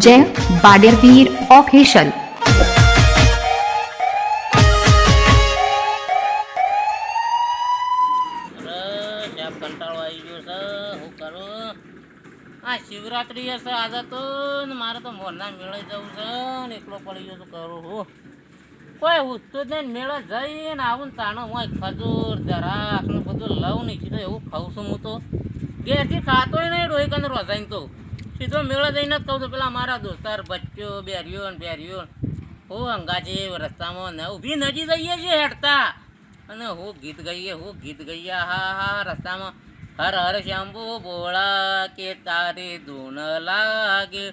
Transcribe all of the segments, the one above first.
જય બાડેરવીર ઓફિશિયલ અરે સાહેબ કંટાળો આવી ગયો છે હું કરું આ શિવરાત્રી હશે આજે તો ને મારે તો મોરના મેળે જવું છે ને એકલો પડી ગયો છું કરું હું કોઈ ઉઠતું જ નહીં મેળે જઈને આવું ને તાણો હું ખજૂર જરાક ને બધું લઉં નહીં સીધો એવું ખાઉં છું હું તો ઘેરથી ખાતો નહીં રોહી અંદર વધાઈને તો. સીધો મેળા જઈને જ કહું છું, પેલા મારા દોસ્તાર બચ્ચો બેર્યો ને બેર્યો હું અંગાજી રસ્તામાં ને ઊભી નજી જઈએ છીએ હેડતા અને હું ગીત ગઈએ, હું ગીત ગઈએ હા હા રસ્તામાં હર હર શ્યાંબુ બોળા કે તારી ધૂન લાગે.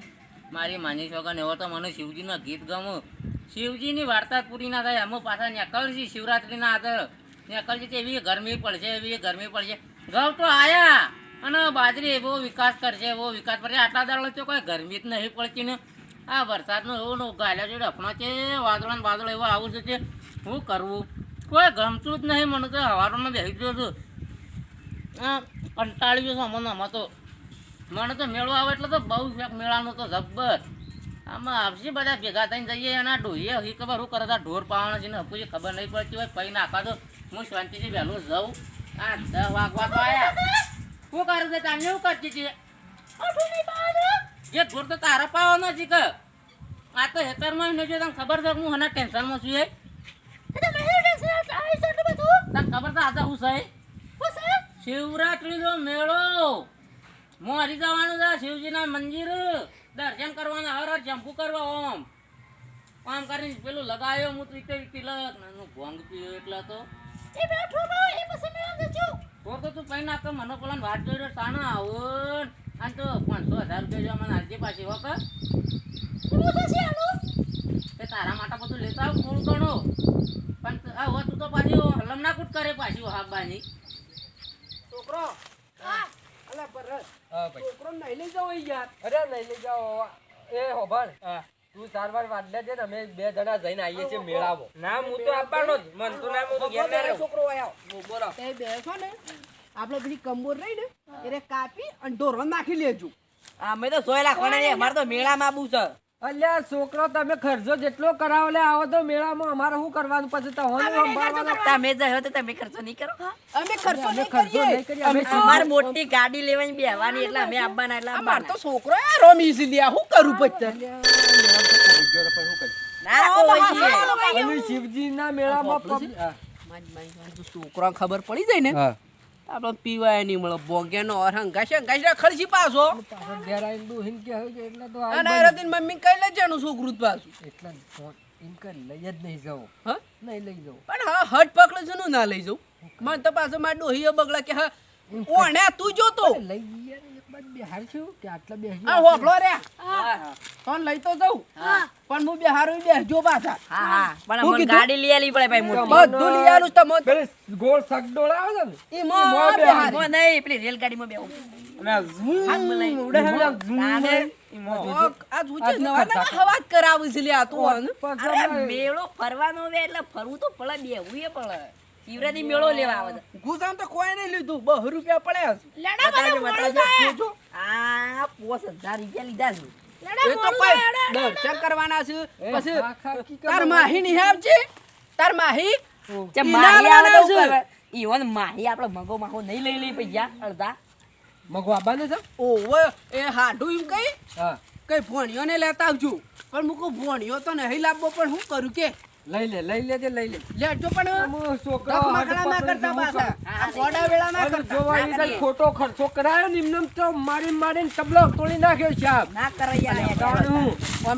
મારી માની છોકરાને એવો તો મને શિવજીના ગીત ગમું. શિવજીની વાર્તા પૂરી ના થાય અમુક પાછા નીકળશી શિવરાત્રિના આગળ નીકળશે તે એવી ગરમી પડશે, એવી ગરમી પડશે. ઘઉં તો આયા. અને બાજરી એવો વિકાસ કરશે એવો વિકાસ કરશે આટલા દાડો તો કોઈ ગરમી જ નહીં પડતી ને. આ વરસાદનો એવો ગાલ્યા જોડે અફણો છે, વાદળો ને વાદળો એવો આવું છે શું કરવું? કોઈ ગમતું જ નહીં, મને તો હવારમાં બેસી ગયો છું. કંટાળી ગયો છું અમને આમાં તો. મને તો મેળો આવે એટલે તો બહુ શેક મેળાનો તો જબ્બર. આમાં આવશે બધા ભેગા થઈને જઈએ આ ડોહીએ હી ખબર શું કરે છે ઢોર પાવાના છે ને, હકું ખબર નહીં પડતી હોય પૈ નાખા તો હું શાંતિથી વહેલું જઉં. આ દસ વાગવા તો આયા. શું કરે છે તાને એવું કરતી છે જે ઢોર તો તારા પાવાનો છે કે આ તો હેતરમાં ને જો તને ખબર છે હું હના ટેન્શનમાં છું એ? તને ખબર તો આજે હું છે શિવરાત્રીનો મેળો. મોરી જવાનું છે શિવજીના મંદિર. દર્શન કરવાના હર હર જંપુ કરવા ઓમ. આમ કરીને પેલું લગાયો હું તિલક. નાનું ભોંગ પીયો એટલા તો. તો તો તું કઈ નાખ મને પેલા વાત જોઈ રહ્યો તાનો આવો. અને તો પાંચસો હજાર રૂપિયા જેવા મને આજે પાછી વખત તે તારા માટે બધું લેતા આવ થોડું ઘણું પણ હવે તું તો પાછી હલમ ના કૂટ કરે પાછી હાબાની. છોકરો? અલા હા ભાઈ. છોકરો નહીં લઈ જાઓ યાર. અરે નહીં લઈ જાઓ એ હોભળ. તું સારવાર વાડલે છે ને અમે બે જણા જઈને આવીએ છીએ મેળાવો. ના હું તો આપવાનો જ. મન તો ના હું તો ઘેર ના છોકરો આવ્યો બોલો તે બેસો ને. આપણે પેલી કંબોર રહી ને એને કાપી અને ઢોરવા નાખી લેજો. અમે તો સોય લાખવાના નહીં અમારે તો મેળામાં આવું છે. અલ્યા છોકરો તમે ખર્ચો જેટલો કરાવો લે આવો તો મેળામાં અમારે શું કરવાનું? પછી તો હોનું સંભાળવાનું તમે જયો તો તમે ખર્ચો નહીં કરો. અમે ખર્ચો અમે નહીં ખર્ચો નહીં કરીએ. અમે અમારે મોટી ગાડી લેવાની બેહવાની એટલે અમે આવવાના એટલે અમાર તો છોકરો આ રોમી ઈઝી હું કરું પછી? ના કોઈ છીએ. શિવજીના મેળામાં પબ- છોકરા ખબર પડી જાય ને. આપણે પીવાય નહીં મળે. બોંગેનો ઓર હંગાશે હંગાશે ખર્ચી પાછો. પાછો ઘેર આવીને એટલે તો અને મમ્મી કઈ લઈ જવાનું છોકરું પાછું. એટલે એમ કે લઈ જ નહીં જવું. હા? નહીં લઈ જાઉં પણ હા હટ પકડે છે ના લઈ જાઉં મને તો પાછો મારા ડોહીએ બગલા કે હા ઓણે તું જોતો લઈ એક બાજુ બેહાડશું કે આટલા બેસી આ હોકલો રે. તને લઈ તો જઉં. પણ હું બેહારું બેસજો પાછા. હા હા. પણ અમને ગાડી લઈ આલી પડે ભાઈ મોટી. બધું લઈ આલું તમે પેલી ગોળ સગડોળ આવે ને? ઈમાં ઈમાં બેહારી. ઈમો નહીં પેલી રેલગાડીમાં બેહું. હાથ બોલાય. ઉડે હે. આ જોજે. નવા નવા હવા જ કરાવે છે લે આ તો આને. પછી અરે અમે- મેળો ફરવાનો એટલે ફરવું તો પડે બેહવું એ પડે. શિવરાત્રી મેળો લેવા આવે છે. તો કોઈ નહીં લીધું. બહુ રૂપિયા પડ્યા છે. બતાવજો, બતાવજો. આ પોસ હજાર રૂપિયા લીધા છે. એ તો કોઈ દર્શન કરવાના છે. પછી તાર માહી નહીં આવજે તાર માહી ચમ માહી આવે તો ઈવન માહી આપણો મગો માહો નહીં લઈ લઈ પૈસા અડધા. મગો આબાને છે? ઓવે એ હાડું એમ કઈ? હા. કઈ ભોણિયોને લેતા આવજો. પણ મૂકો ભોણિયો તો નહીં લાવવો પણ હું કરું કે? લઈ લે લઈ લેજે લઈ લે. લેજો પણ આમ છોકરાઓ ના કરતા પાછા. આ ગોડા વેળા ના કરતા. જોવા ઈ ખોટો ખર્ચો કરાયો ને તો મારી મારીને તબલો તોડી નાખ્યો સાહેબ ના કરે યાર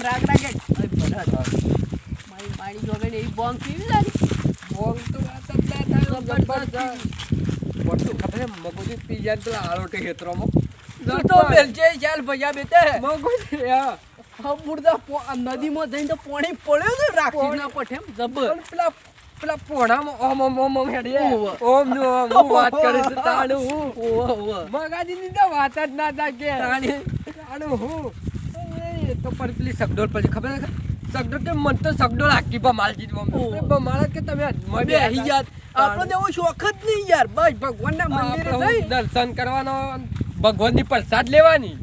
રાગ રાગે અરે ભલા. મારી ને બોંગ કેવી લાગી? બોલ તો વાત જ થાય જબરજસ્ત. મોટું ખબર મગુજી પી જાય પેલા આળોટે હેતરોમાં. તું તો બેલજે ચાલ ભૈયા બેતે મગુજી. નદીમાં જઈને તો પાણી પડ્યો ને રાખીના પઠેમ જબર. પેલા પેલા પોણામાં ઓમ ઓમ ઓમ ઓમ હેડીએ. ઓમનું ઓમ હું વાત કરીશ તો તાણું હું. ઓવા ઓવા તો વાત જ ના તા કે. તાણી. તાણું હું. એ તો પણ પેલી સગડોળ પછી ખબર સગડોળ કે મન તો સગડોળ આખી. કે તમે બે હી યાદ આપણને એવો શોખ જ નહીં યાર. બસ ભગવાનના મંદિરે જઈ. દર્શન કરવાનો ભગવાનની પ્રસાદ લેવાની.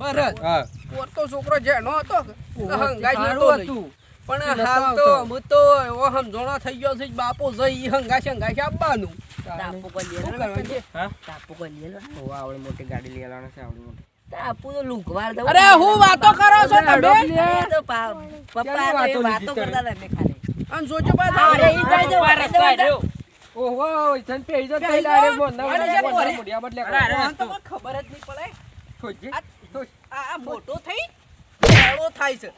પોર તો છોકરો જેનો હતો. હંગાઈ નતો હતું. પણ હાલ તો હું તો એવો સમજણો થઈ ગયો છે કે બાપો જઈ હંગાશ હંગાશ આપવાનું કોઈ છે? કોઈ ઓ, આવડી મોટી ગાડી લઈ આવવાના છે આવડી મોટી. તાપુ તો લુંકવાર દઉં અરે હું વાતો કરો છો તમે તો પપ્પા વાતો વાતો કરતા હતા ખાલી અને જોજો અરે ઈ જાય જો, વાતો કરતા. ઓહો ઈસન પે ઈસન પેહી પે બોલ ના અરે જે પોરે. મોઢિયા બદલે આને તો ખબર જ નહીં પડે. આ આ મોટો થઈ થાય છે.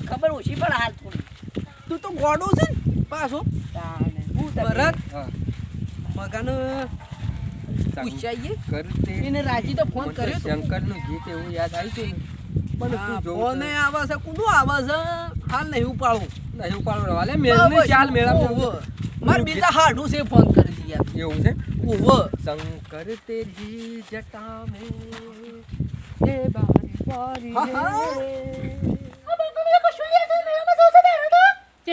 ખબર ઓછી પણ હાલ તું તો ગોડું છે ને પાછું. ભરત. મગાનો પૂછાઈએ? રાજી તો ફોન કર્યો શંકર ગીત એવું યાદ આવી છે પણ ફોન આવે છે કુદું આવે છે હાલ નહીં ઉપાડું. નહીં ઉપાડું રવાલે મેળને ચાલ મેળા માર બીજા હાડું છે ફોન કરી દિયા એવું છે? ઓવ શંકર તેરી જટા મે એ બારી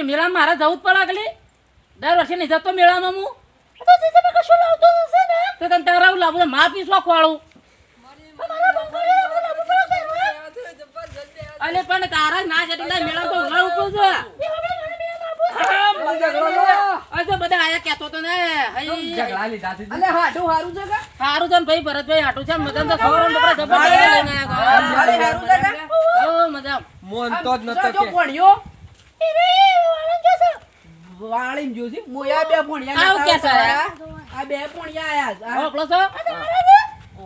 મેળા મારા જવું જ પડે આગળ દર વર્ષે નહીં જતો મેળામાં હું. તો તને તારા આવું લાવું મા પણ તારા ના જતી મેળા તો પડે આ તો બધા આયા કેતો તો ને. ઝઘડા લીધા છે અલે હાડું હારું છે કા? હારું છે ભાઈ ભરતભાઈ હાટું છે મદન તો ખબર ને બપોરે જબરદસ્ત લઈને આયા હારું છે કા? મજા મોન તો જ નતો જો કે. ભણ્યો વાળીને જોજી મોયા બે ભણ્યા આવું કે છે? આ બે ભણ્યા આયા આ વાપરો છો.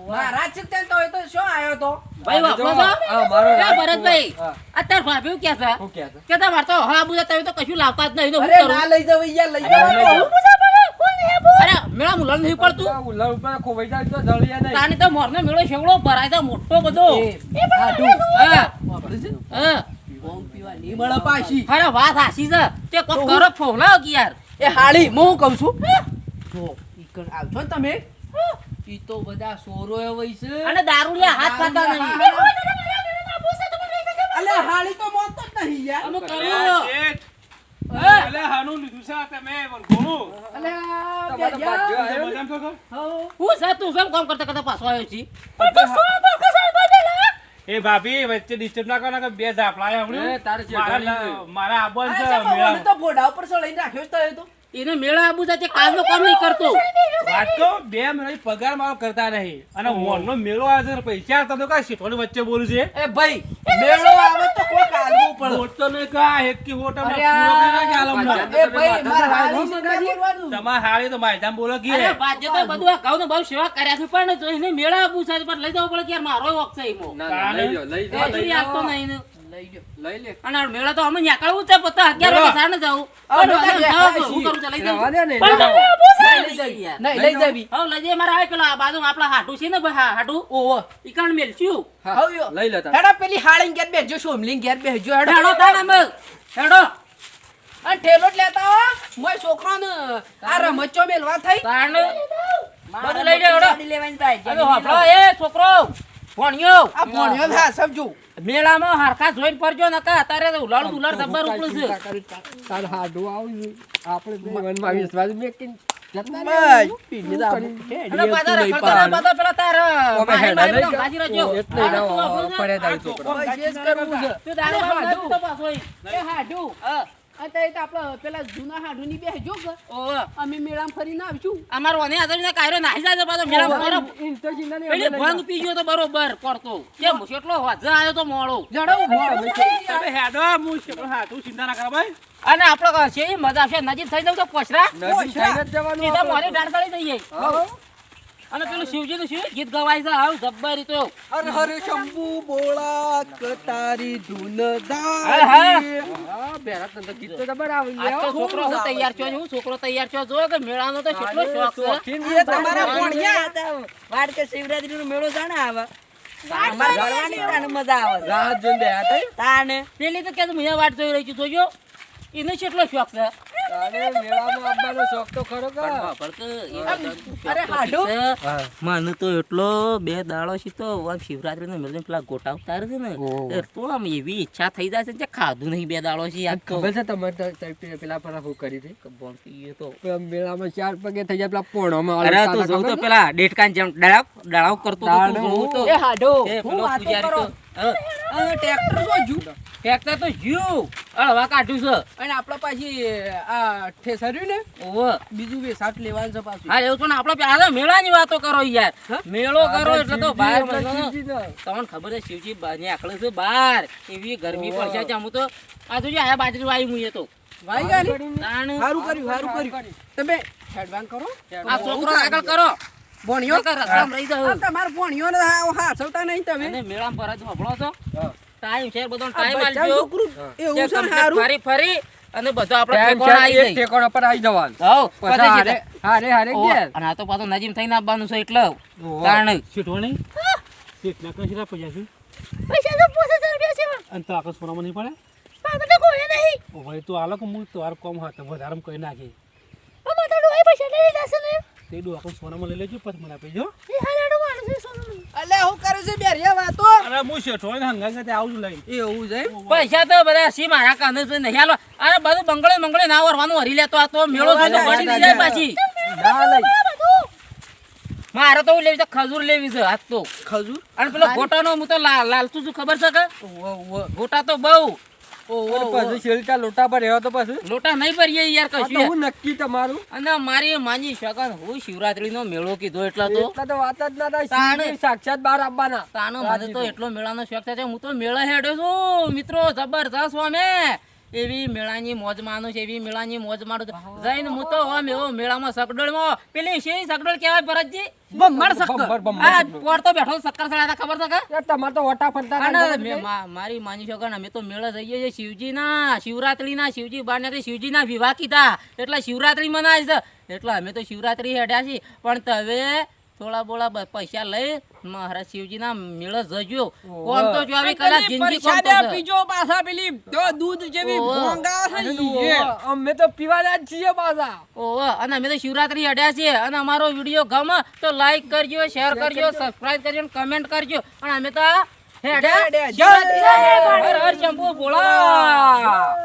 મહારાજ છે તો એ તો શું આયો તો? ભાઈ વાપરો છો? હા, મારો ભરતભાઈ હા. અત્યારે ભાભી કે છે? છે? કે તમારે તો હા બુધા તમે તો કશું લાવતા જ નહીં તો અરે ના લઈ જાવ યાર લઈ જાવ અરે મેળા મુલન નહીં પડતું. આ ઉલ્લા ઉપર ખોવાઈ જાય તો જળિયા નહીં. તાની તો મોરનો મેળો શેવડો ભરાય તો મોટો બધો. એ હા હા. બોમ પીવા નહીં મળે પાછી. અરે વાત હાસી છે. તે કોક કરો ફોલાવ કે યાર? એ હાળી હું કહું છું? જો ઈકણ આવજો ને તમે? ઈ તો બધા સોરો એ વઈ છે. અને દારૂડિયા હાથ ખાતા નહીં. અલે હાળી તો મોત જ નહીં યાર. અમુક કરું અલે હાનું લીધું છે તમે વરઘોડું. અલે આ તમારો બે ભાગ્યો યાર. આવ્યો ને? મજામાં છો તો? હું. છે તું કેમ કામ કરતા કરતા પાછો આવ્યો છી? એ ભાભી વચ્ચે ડિસ્ટર્બ ના કરો ને કે બે ઝાપલા. તારે મારા આબોન છે તો ઘોડા ઉપર ચડાઈને રાખ્યો છે તો એને મેળા આબુ તે કાલનો કામ નહીં કરતો. વાત તો બે મિનિટ પગાર મારો કરતા નહીં. અને મોરનો મેળો આવે છે પૈસા આવતા તો કાંઈ શેઠોની વચ્ચે બોલું છે. એ ભાઈ મેળો આવે તો કોઈ કાલવું પડે હોટ તો નહીં કા હેકી હોટ અમે પૂરો એ ભાઈ હાળી. તમારે હારી તો માયજામ બોલો કે અરે બાજે તો બધું આ ઘઉં ને બહુ સેવા કર્યા છે પણ તો એને મેળા આબુ છે પર લઈ જવું પડે કે મારો વખત છે ઈમો ના લઈ જાવ લઈ જાવ નહીં ને. લઈ ગયો લઈ લે. અને આ મેળા તો અમે નીકળવું છે પતા વાગે જાવું હું કરું છું, લઈ. નહીં લઈ જાવી. હવે લઈ મારા પેલા બાજુ આપણા હાટુ છે ને ભાઈ હાટુ. ઓહો. લઈ લે હેડો પેલી હાળી ઘેર બેસજો સોમલી ઘેર બેસજો હેડો. હેડો તાણ હેડો. અને ઠેલો જ લેતા હો. મોય છોકરાને આ રમચો મેલવા થઈ. તાણ. બધું લઈ જાઓ, હેડો. લેવાની ભાઈ. એ છોકરો. ભણ્યો. આ ભણ્યો હા સમજુ. મેળામાં હરખા જોઈને પરજો નકા અત્યારે તો ઉલાળ ઉલાળ જબ્બર ઉપડે છે. તાર હાડું આવ્યું આપણે મનમાં વિશ્વાસ મેકીને પાડે. અત્યારે તો આપણે પેલા જૂના અમે મેળામાં ફરીને આવશું. અમારો ઓને આદમીને કાયરો નાહી જાય પાછો મેળામાં. બરો. ઈન તો જીના ને પેલી અમે લઈ ભંગ પી ગયો તો બરોબર પડતો. કેમ કેટલો વાજે આવ્યો તો મોડો. જણાવું તમે હેડો હું શેઠો હાથું ચિંતા ના કરો ભાઈ. અને આપણો છે મજા છે નજીક થઈ જવું તો પછરા. નજીક જવાનું સીધા અને પેલું શિવજી નું શું ગીત ગવાય છે? આવ જબ્બર તો હર હર શંભુ બોળા કતારી ધૂન હા, હા. બેરા તને ગીત તો જબર આવી. તો છોકરો હું તૈયાર છો હું છોકરો તૈયાર છો. જો કે મેળાનો તો કેટલો શોખ છે. એ તમારા કોણિયા હતા વાડ કે શિવરાત્રી શિવરાત્રીનો મેળો જાણે આવે. મજા આવે. રાહ જોઈને તાને પેલી તો કે હું વાટ જોઈ રહી છું. જોજો. એને કેટલો શોખ છે? મને તો એટલો બે દાડો છે તો આમ શિવરાત્રીનો મેળો પેલા ગોટા ઉતારે છે ને ઓહો. આમ એવી ઈચ્છા થઈ જાય છે ને કે ખાધું નહીં બે દાડો છે યાદ ખબર છે તમારે પેલા પર હું કરી હતી? ખબર તો મેળામાં ચાર પગે થઈ જાય પેલા પોણોમાં અરે તું જોઉં તો પેલા ડેટકાન જેમ ડળાવ ડળાવ કરતો તો તું તો. એ હાડો હું વાત કરો. હા, ટ્રેક્ટર શું ફેંકતા તો જ્યું હળવા કાઢ્યું છે. અને આપણે પાછી આ ઠેસર્યું ને ઓવે બીજું વેસાટ લેવાનું છે પાછું. હા એવું પણ આપણે પેલા મેળાની વાતો કરો યાર. મેળો કરો એટલે તો બહાર તો. તમને ખબર છે શિવજી બહાર આકડે છે બહાર. એવી ગરમી પડશે છે હું તો આ જોજે આયા બાજરી વાઈ હું એ તો. વાઈ ગયા ને? સારું કર્યું સારું કર્યું. તમે હેડવાન કરો. આ છોકરો આગળ કરો. ભણ્યો? નકર રસ્તામાં રહી જાઓ. ભણ્યો ને હા હાસવતા નહીં તમે. મેળામાં ભરાજ હોભળો છો. ટાઈમ છે બધો ટાઈમ આલજો એવું છે હારું? ફરી ફરી અને બધો આપણે ટાઈમ આવી જાય. ઠેકાણા પર આવી જવાનું. હઉ, પછી હારે હારે હારે ઓહો, અને આ તો પાછો નજીમ થઈને આવવાનું છે એટલે. તાણ શેઠવાણી? શેઠના કશી ના પૈસા છે? પૈસા તો પોસે રૂપિયા છે અને તો આખો સોનામાં નહીં પડે? તો કોઈ નહીં. ઓ ભાઈ તું આલો કે હું તારું કોમ હાથ વધારે કરી નાખી પણ તો ડોય પૈસા લઈ લેશે ને. તે ડો આખો સોનામાં લઈ લેજો પછી મને આપી જો એ અલે હું કરે છે બેરિયા વાતો. અરે હું શેઠવાણી હંગા સાથે આવું લઈ એવું છે પૈસા તો બધા સી મારા કાંધે છે નહીં હાલો. અરે બધું બંગળે બંગળે ના વરવાનું હરી લેતો આ તો મેળો છે તો વળી જાય પાછી. મારે તો લેવી છે ખજૂર લેવી છે આજ તો. ખજૂર? અને પેલો ગોટાનો હું તો લા- લાલચું છું ખબર છે કે? ગોટા તો બહુ. પછી શેલટા લોટા પર રહ્યો તો પછી. લોટા નહીં ભરીએ યાર કશું. હું નક્કી તમારું? અને મારી માની શકન હું શિવરાત્રી નો મેળો કીધો એટલે તો. એટલા તો વાત જ ના થાય. સાક્ષાત બાર આવવાના તાનો મને તો એટલો મેળાનો શોખ છે. હું તો મેળા હેડ્યો છું. મિત્રો જબરજસ્ત અમે એવી મેળાની મોજ માનું છે એવી મેળાની મોજ માનું જઈને હું તો આમ એવો મેળામાં સકડોળમાં પેલી શેરી સકડોળ કહેવાય ભરતજી? બમ્મર બમ્બર. આ પોર તો બેઠો સક્કર સળાતા ખબર છે કે? તમાર તો ઓટા ફરતા મારી માની શકો અમે તો મેળા જઈએ છીએ શિવજીના શિવરાત્રીના શિવજી બાને શિવજીના વિવાહ કીધા. એટલે શિવરાત્રી મનાય છે. એટલે અમે તો શિવરાત્રી હેડ્યા છીએ. પણ તમે થોડા બોળા પૈસા લઈ મહારાજ શિવજીના મેળો જજો કોમ તો જો આવી જિંદગી કોમ તો પીજો પાછા પેલી તો દૂધ જેવી ભોંગા છે અમે તો પીવાના જ છીએ પાછા. ઓહો. અને અમે તો શિવરાત્રી અડ્યા છીએ. અને અમારો વીડિયો ગમે તો લાઈક કરજો શેર કરજો સબસ્ક્રાઇબ કરજો અને કમેન્ટ કરજો. અને અમે તો હે અડ્યા હર હર શંભુ ભોળા